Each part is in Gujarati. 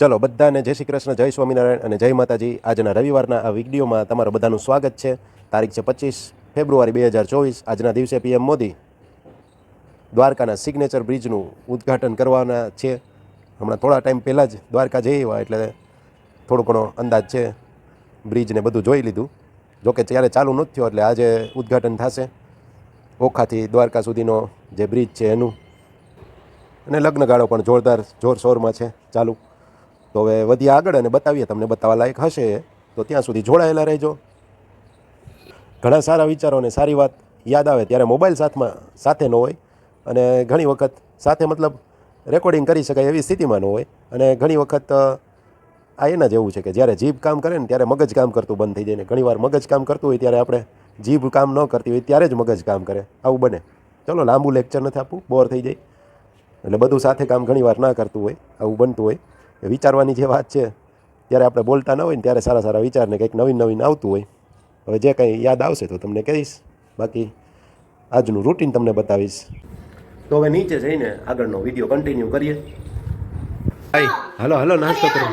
ચલો, બધાને જય શ્રી કૃષ્ણ, જય સ્વામિનારાયણ અને જય માતાજી. આજના રવિવારના આ વિડીયોમાં તમારું બધાનું સ્વાગત છે. તારીખ છે પચીસ ફેબ્રુઆરી બે હજાર ચોવીસ. આજના દિવસે પીએમ મોદી દ્વારકાના સિગ્નેચર બ્રિજનું ઉદ્ઘાટન કરવાના છે. હમણાં થોડા ટાઈમ પહેલાં જ દ્વારકા જઈ આવ્યા એટલે થોડો ઘણો અંદાજ છે. બ્રિજને બધું જોઈ લીધું. જોકે ત્યારે ચાલુ નથી થયો, એટલે આજે ઉદ્ઘાટન થશે. ઓખાથી દ્વારકા સુધીનો જે બ્રિજ છે એનું. અને લગ્નગાળો પણ જોરદાર, જોરશોરમાં છે ચાલુ. તો હવે વધીએ આગળ અને બતાવીએ, તમને બતાવવા લાયક હશે, તો ત્યાં સુધી જોડાયેલા રહેજો. ઘણા સારા વિચારો અને સારી વાત યાદ આવે ત્યારે મોબાઈલ સાથમાં, સાથે ન હોય અને ઘણી વખત સાથે મતલબ રેકોર્ડિંગ કરી શકાય એવી સ્થિતિમાં ન હોય અને ઘણી વખત આ એના જેવું છે કે જ્યારે જીભ કામ કરે ને ત્યારે મગજ કામ કરતું બંધ થઈ જાય ને ઘણીવાર મગજ કામ કરતું હોય ત્યારે આપણે જીભ કામ ન કરતી હોય ત્યારે જ મગજ કામ કરે. આવું બને. ચલો, લાંબુ લેક્ચર નથી આપવું બોર થઈ જાય. એટલે બધું સાથે કામ ઘણીવાર ના કરતું હોય, આવું બનતું હોય. એ વિચારવાની જે વાત છે ત્યારે આપણે બોલતા ન હોય ને ત્યારે સારા સારા વિચારને કંઈક નવીન નવીન આવતું હોય. હવે જે કંઈ યાદ આવશે તો તમને કહીશ. બાકી આજનું રૂટીન તમને બતાવીશ. તો હવે નીચે જઈને આગળનો વીડિયો કન્ટિન્યુ કરીએ. ભાઈ હલો હલો નાસ્તો કરો.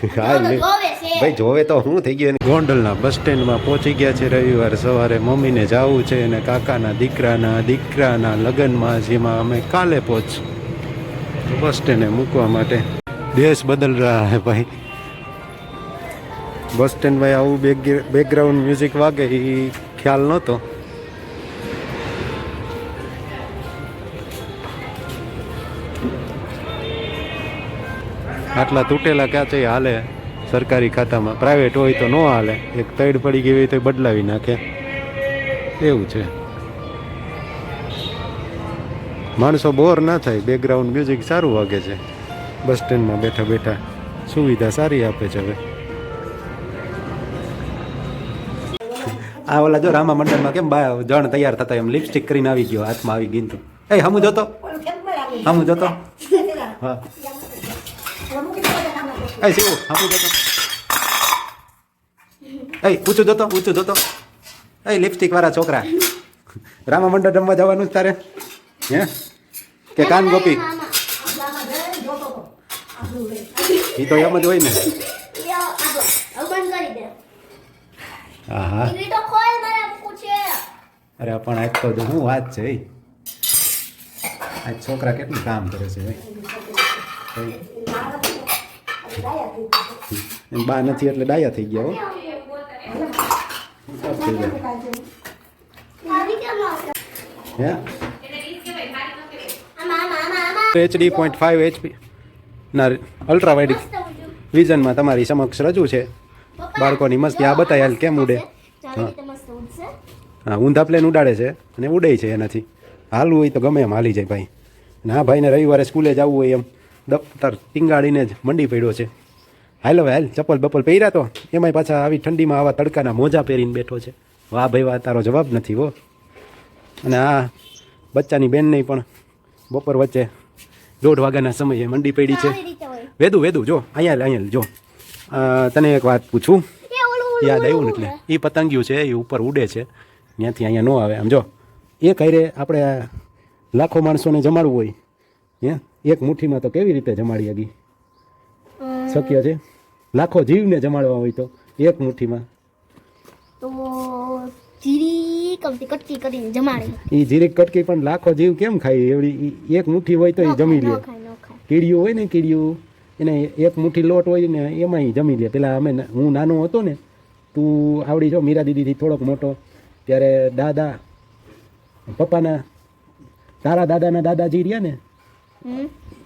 ભાઈ જોવે તો હું થઈ ગયો ગોંડલના બસ સ્ટેન્ડમાં પહોંચી ગયા છે રવિવાર. સવારે મમ્મીને જવું છે અને કાકાના દીકરાના દીકરાના લગ્નમાં જેમાં અમે કાલે પહોંચ બસ સ્ટેન્ડે મૂકવા માટે. દેશ બદલ રહ્યા હે ભાઈ. બસ સ્ટેન્ડ ભાઈ આવું બેક- બેકગ્રાઉન્ડ મ્યુઝિક વાગે એ ખ્યાલ નહોતો. આટલા તૂટેલા કાચે હાલે? સરકારી ખાતામાં. પ્રાઇવેટ હોય તો ન હાલે. એક તૈડ પડી ગઈ હોય તો બદલાવી નાખે. એવું છે. માણસો બોર ના થાય બેકગ્રાઉન્ડ મ્યુઝિક સારું વાગે છે. બસ સ્ટેન્ડમાં બેઠા બેઠા સુવિધા સારી આપે છે હવે. આ ઓલા જો રામા મંડળમાં કેમ બા જણ તૈયાર થતા એમ લિપસ્ટિક કરીને આવી ગયો, હાથમાં આવી ગીન તો. એ, હમુ જોતો હમુ જોતો હા. એ, શિવ, હમુ જોતો એ, ઊંચું જોતો ઊંચું જોતો એ લિપસ્ટિક વાળા છોકરા. રામા મંડળ રમવા જવાનું જ તારે? હે? કે કાન ગોપી? એ તો એમ જ હોય ને. હા અરે પણ આજ તો શું વાત છે આજ છોકરા કેટલું કામ કરે છે ભાઈ? બા નથી એટલે ડાયા થઈ ગયા હો. થઈ ગયા. હે. એચડી પોઈન્ટ ફાઇવ એચપી ના અલ્ટ્રા વાઇડ વિઝનમાં તમારી સમક્ષ રજૂ છે. બાળકોની મસ્તી આ બતાય હાલ કેમ ઉડે? ઉડશે. હા ઊંધા પ્લેન ઉડાડે છે અને ઉડે છે એનાથી. હાલવું હોય તો ગમે એમ હાલી જાય ભાઈ. અને હા ભાઈને રવિવારે સ્કૂલે જવું હોય એમ. દફતર ટીંગાડીને જ મંડી પડ્યો છે. હાલ હવે હાલ ચપ્પલ બપ્પલ પહેર્યા તો એમાંય પાછા આવી ઠંડીમાં આવા તડકાના મોજા પહેરીને બેઠો છે. વાહ ભાઈ વાહ તારો જવાબ નથી હો. અને આ બચ્ચાની બેનને પણ બપોર વચ્ચે દોઢ વાગ્યાના સમયે મંડી પડી છે. વેદું વેદું જો અહીંયા અહીંયા જો. તને એક વાત પૂછું? યાદ આવ્યું ને એટલે? એ પતંગિયું છે એ ઉપર ઉડે છે. ત્યાંથી અહીંયા ન આવે આમ જો. એ કઈ આપણે લાખો માણસોને જમાડવું હોય. હે? એક મુઠ્ઠીમાં તો કેવી રીતે જમાડી હગી શક્ય છે? લાખો જીવને જમાડવા હોય તો એક મુઠ્ઠીમાં. તો જીરી કટકી કરીને જમાડી. એ જીરીક કટકી પણ લાખો જીવ કેમ ખાય? એવડી એક મુઠ્ઠી હોય તો એ જમી લે. કીડિયું હોય ને કીડિયું એને એક મુઠ્ઠી લોટ હોય ને એમાં જમી લે. પેલા અમે હું નાનો હતો ને તું આવડી જો મીરા દીદીથી થોડોક મોટો ત્યારે દાદા પપ્પાના તારા દાદાના દાદાજી રહ્યા ને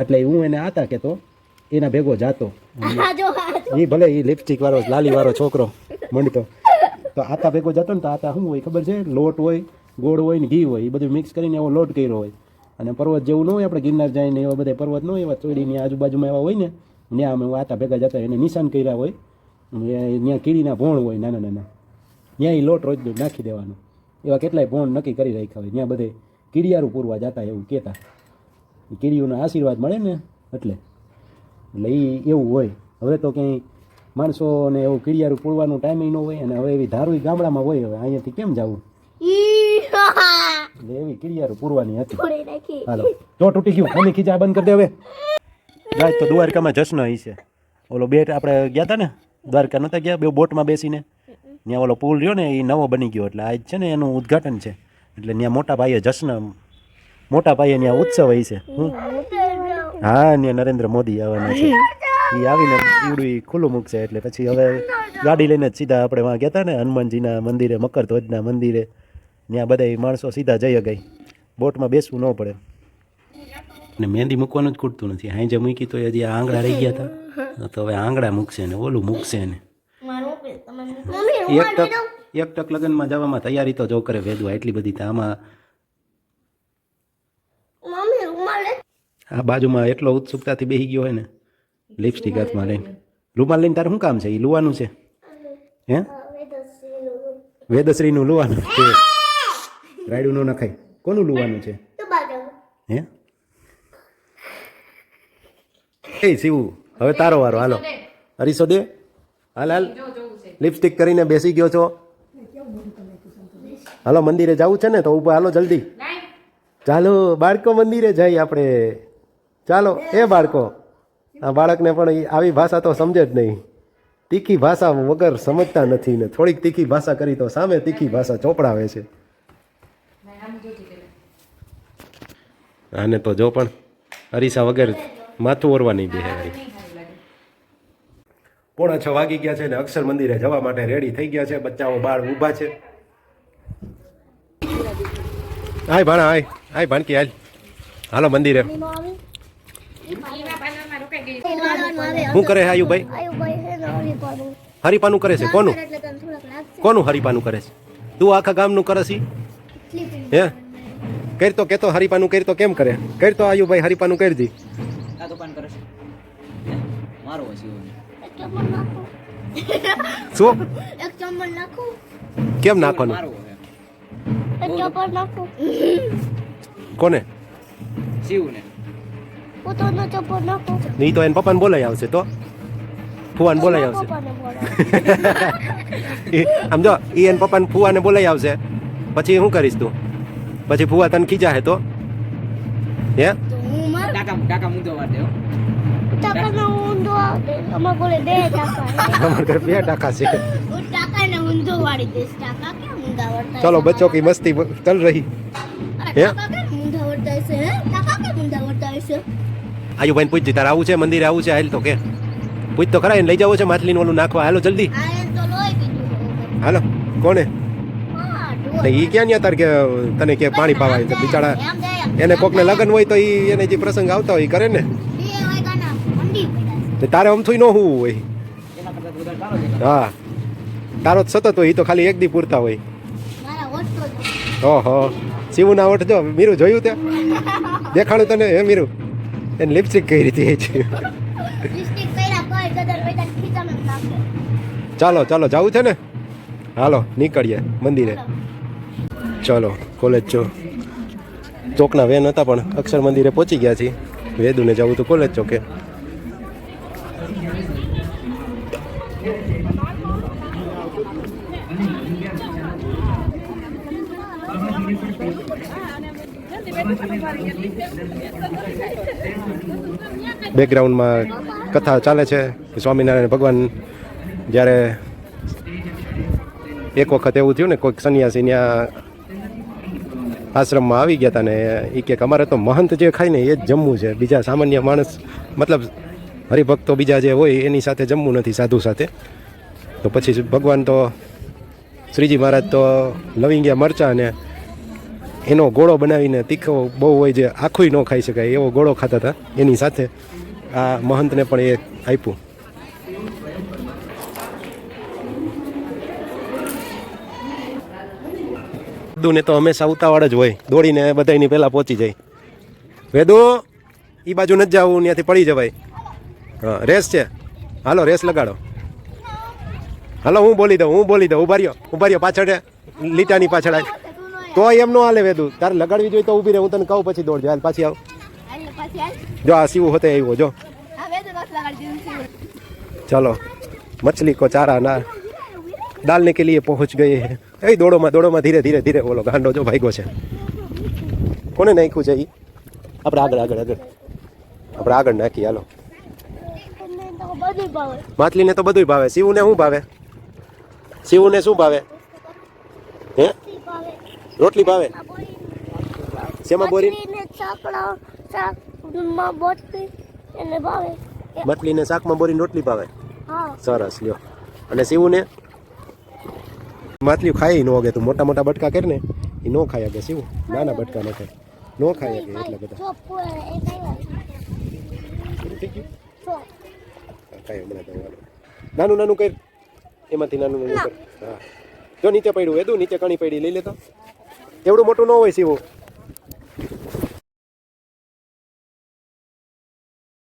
એટલે હું એને આતા કેતો એના ભેગો જાતો. એ ભલે એ લિપસ્ટિક વાળો લાલી વાળો છોકરો મંડતો. તો આતા ભેગો જતો ને તો આતા શું હોય ખબર છે? લોટ હોય, ગોળ હોય ને ઘી હોય, એ બધું મિક્સ કરીને એવો લોટ કર્યો હોય. અને પર્વત જેવું ન હોય, આપણે ગિરનાર જઈને એવા બધા પર્વત ન હોય, એવા ચોડીની આજુબાજુમાં એવા હોય ને ત્યાં અમે આતા ભેગા જતા એને નિશાન કર્યા હોય. ત્યાં કીડીના ભોણ હોય, નાના નાના. ત્યાં એ લોટ રોજ નાખી દેવાનો. એવા કેટલાય ભોણ નક્કી કરી રાખ્યા હોય. ત્યાં બધે કીડિયારું પૂરવા જતા એવું કહેતા. કીડીઓના આશીર્વાદ મળે ને એટલે. એટલે એ એવું હોય. હવે તો ક્યાંય માણસોને એવું કીડિયારું પૂરવાનું ટાઈમિંગ ન હોય અને હવે એવી ધારું ગામડામાં હોય હવે અહીંયાથી કેમ જવું? એવી કીડિયારું પૂરવાની હતી. હાલો જો તૂટી ગયું મમ્મી ખીચા બંધ કરી દે હવે. ગાય તો દ્વારકામાં જશ્ન ઈ છે. ઓલો બેટ આપણે ગયા હતા ને દ્વારકા નહોતા ગયા બે બોટમાં બેસીને. ત્યાં ઓલો પુલ રહ્યો ને એ નવો બની ગયો. એટલે આજ છે ને એનું ઉદ્ઘાટન છે. એટલે ત્યાં મોટા ભાઈએ જશ્ન મોટા ભાઈએ ત્યાં ઉત્સવ હોય છે. હું હા ત્યાં નરેન્દ્ર મોદી આવવાના છે. એ આવીને ઈવડું ખુલ્લું મૂકશે એટલે પછી હવે ગાડી લઈને જ સીધા આપણે વાં ગયા હતા ને હનુમાનજીના મંદિરે મકરધ્વજના મંદિરે. ત્યાં બધા માણસો સીધા જઈ ગઈ બોટમાં બેસવું ન પડે. ને મહેંદી મૂકવાનું જ ખૂટતું નથી. હાઈ જે મૂકી તો હજી આંગળા રહી ગયા હતા તો હવે આંગળા મૂકશે ને ઓલું મૂકશે ને. એક ટક એક ટક લગ્નમાં જવામાં તૈયારી તો જો કરે વેદવા એટલી બધી આમાં આ બાજુમાં એટલો ઉત્સુકતાથી બેસી ગયો હોય ને લિપસ્ટિક હાથમાં લઈને રૂમાલ લઈને તારે શું કામ છે એ લુવાનું છે હે વેદશ્રીનું લુવાનું છે રાયડું ન નખાય કોનું લુવાનું છે હે એ શિવું હવે તારો વારો હાલો. હરીસો દે હાલ હાલ. લિપસ્ટિક કરીને બેસી ગયો છો. હાલો મંદિરે જવું છે ને તો ઉપર હાલો જલ્દી. ચાલો બાળકો મંદિરે જઈ આપણે. ચાલો એ બાળકો. આ બાળકને પણ આવી ભાષા તો સમજે જ નહીં. તીખી ભાષા વગર સમજતા નથી ને થોડીક તીખી ભાષા કરી તો સામે તીખી ભાષા ચોપડાવે છે. આને તો જો પણ અરીસા વગર માથું ઓરવા નહીં બે પોણા છ વાગી ગયા છે ને અક્ષર મંદિરે જવા માટે રેડી થઈ ગયા છે. બચ્ચાઓ બાળ ઊભા છે. હાય ભાણા હાય હાય ભાણકી હાલ હાલો મંદિરે. શું કરે છે આયુભાઈ? હરિપાનું કરે છે. કોનું? કોનું હરિપાનું કરે છે? તું આખા ગામનું કરે છે? હે? કરતો કેતો હરિપાનું કરતો કેમ કરે? કરતો આયુભાઈ હરિપાનું કરી આ દુકાન કરે છે. મારો હશે શું? એક ચમચ નાખું. કેમ નાખવાનું? કોને? શિવ ને પોતાનો ચમચ નાખું. નહીં તો એને પપ્પાને બોલાઈ આવશે તો. ફુવાને બોલાઈ આવશે. આમ જો એ એને પપ્પાને ફુવાને બોલાઈ આવશે. પછી શું કરીશ તું? પછી ફુવા તને ખીજા હે? તો હે ચલો બચ્ચો કી મસ્તી ચલ રહી. હે? ટાકા પૂછ તારે આવું છે મંદિર આવું છે હાલ તો કે. પૂછ તો ખરા એને લઈ જવું છે માછલીનું ઓલું નાખવા. હાલો જલ્દી. તો હાલો કોને? એ ક્યાં ન્યા તાર કે તને કે પાણી પાવા આવે બિચારા? એને કોકને લગ્ન હોય તો એ એને જે પ્રસંગ આવતા હોય કરે ને. તે તારે અમથું ન હોવું હોય. તો હા. તારો જ સતત હોય એ તો ખાલી એક દી પૂરતા હોય. ઓહો. શિવના ઓઠ જો મીરું જોયું તે? દેખાડું તને હે મીરું? એને લિપસ્ટિક કઈ રીતે છે લિપસ્ટિક કર્યા કોઈ ગદર પૈસા ખીચામાં જ નાખે ચાલો ચાલો જવું છે ને? હાલો નીકળીએ મંદિરે. ચાલો કોલેજ ચો ચોકના વેન હતા પણ અક્ષર મંદિરે પહોંચી ગયા છીએ. વેદુને જવું તો કોલેજ ચોકે. બેકગ્રાઉન્ડમાં કથા ચાલે છે કે સ્વામિનારાયણ ભગવાન જ્યારે એક વખત એવું થયું ને કોઈક સંન્યાસી ત્યાં આશ્રમમાં આવી ગયા હતા ને એ કે અમારે તો મહંત જે ખાય ને એ જ જમવું છે. બીજા સામાન્ય માણસ, મતલબ હરિભક્તો બીજા જે હોય એની સાથે જમવું નથી સાધુ સાથે. તો પછી ભગવાન તો, શ્રીજી મહારાજ તો લવિંગિયા મરચા અને એનો ગોળો બનાવીને તીખો બહુ હોય જે આખું ન ખાઈ શકાય એવો ગોળો ખાતા હતા એની સાથે આ મહંતને પણ એ આપ્યું. વેદુને તો હંમેશા ઉતાવળ જ હોય. દોડીને બધાની પહેલાં પહોંચી જાય. વેદુ એ બાજુ નથી જવું ત્યાંથી પડી જવાય. હા, રેસ છે. હાલો, રેસ લગાડો. હાલો, હું બોલી દઉં, હું બોલી દઉં. ઊભા રહ્યો ઊભા રહ્યો. પાછળ લીટાની પાછળ. તો એમ ન હાલે વેદુ. તારે લગાડવી જોઈએ તો ઊભી રહે હું તને કહું, પછી દોડજો. હાલ, પાછી આવ. જો આ સીવું હોતે આવ્યો જો. ચલો મછલી કો ચારા ના ડાલને કે લીએ પહોંચ ગઈ હે. એ દોડોમાં દોડોમાં ધીરે ધીરે ધીરે બોલો ગાંડો જો ભાગ્યો છે. કોને નાખ્યું છે એ આપણે આગળ આગળ આગળ. આપણે આગળ નાખી હાલો. માછલીને તો બધું ભાવે. શિવને શું ભાવે? શિવને શું ભાવે? હે? રોટલી ભાવે? શેમાં બોરી? શાકમાં બોટલી એને ભાવે. એ- શાકમાં બોરીને રોટલી ભાવે. હા. સરસ લ્યો. અને શિવને? માછલી ખાઈ ન હોગે તું મોટા મોટા બટકા કર ને એ ન ખાય અગે શિવ. નાના બટકા ન ખાય ન ખાય કે એટલા બધા. એ ખાય હમણાં દવાનું નાનું નાનું કર. એમાંથી નાનું નાનું કર. હા. જો નીચે પડ્યું એદું નીચે કણી પડી લઈ લેતા. એવડું મોટું ન હોય શિવ.